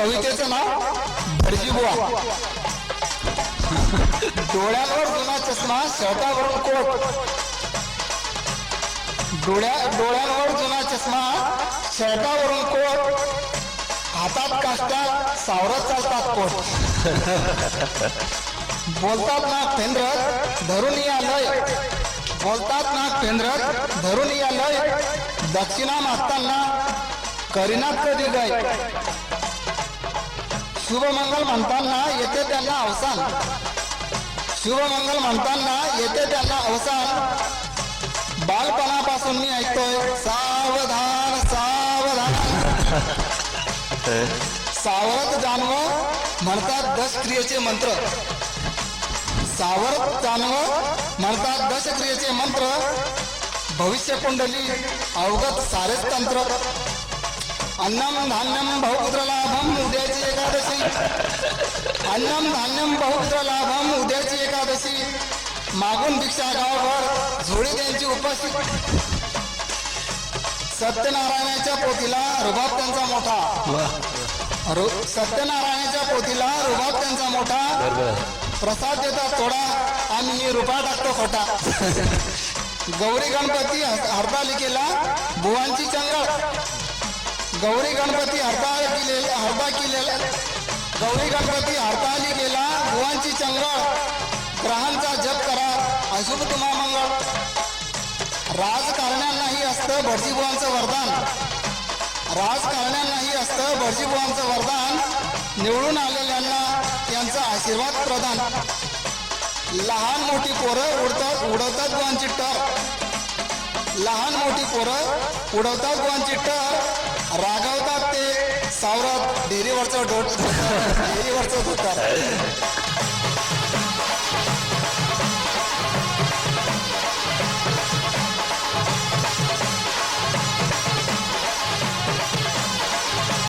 कवितेचं नाव भटजी बुवा. डोळ्यांवर जुना चष्मा शर्टावरून कोट. डोळ्या डोळ्यांवर जुना चष्मा शर्टावरून कोट. हातात काष्टा सावरत चालतात कोट. बोलतात ना केंद्र धरून या लय. बोलतात ना केंद्र धरून या लय. दक्षिणा मागताना करीनात कधी गय. शुभमंगल म्हणताना येते त्यांना अवसान. शुभमंगल म्हणताना येते त्यांना अवसान. बालपणापासून मी ऐकतोय सावधान सावधान. सावरत जानव म्हणतात दश क्रियेचे मंत्र. सावरत जानव म्हणतात दश क्रियेचे मंत्र. भविष्य कुंडली अवगत सारेच तंत्र. अन्नम धान्यम बहुपुत्र लाभम अन्नम धान्यम बहुपुत्र लाभम उद्याची एकादशी. मागून भिक्षा गावभर झोळी त्यांची उपाशी सत्यनारायणाच्या पोतीला रुबाब त्यांचा मोठा. रु- सत्यनारायणाच्या पोतीला रुबाब त्यांचा मोठा. प्रसाद देतात थोडा आम्ही रुपा टाकतो खोटा. गौरी गणपती हर- हरतालिकेला बुवांची चंगळ. गौरी गणपती हरतालिकेला हरता केलेला गौरी गणपती हरतालिकेला बुवांची चंगळ ग्रहांचा जप करा अशुभ तुम्हा मंगळ. राजकारण्यांनाही असतं भटजीबुवांचं वरदान. राजकारण्यांनाही असतं भटजीबुवांचं वरदान. निवडून आलेल्यांना त्यांचा आशीर्वाद प्रदान. लहान मोठी पोरं उडतात उडवतात गुवांची टर लहान मोठी पोरं उडवतात गुवांची टर रागवतात डोट डेअरीवरचं धोतर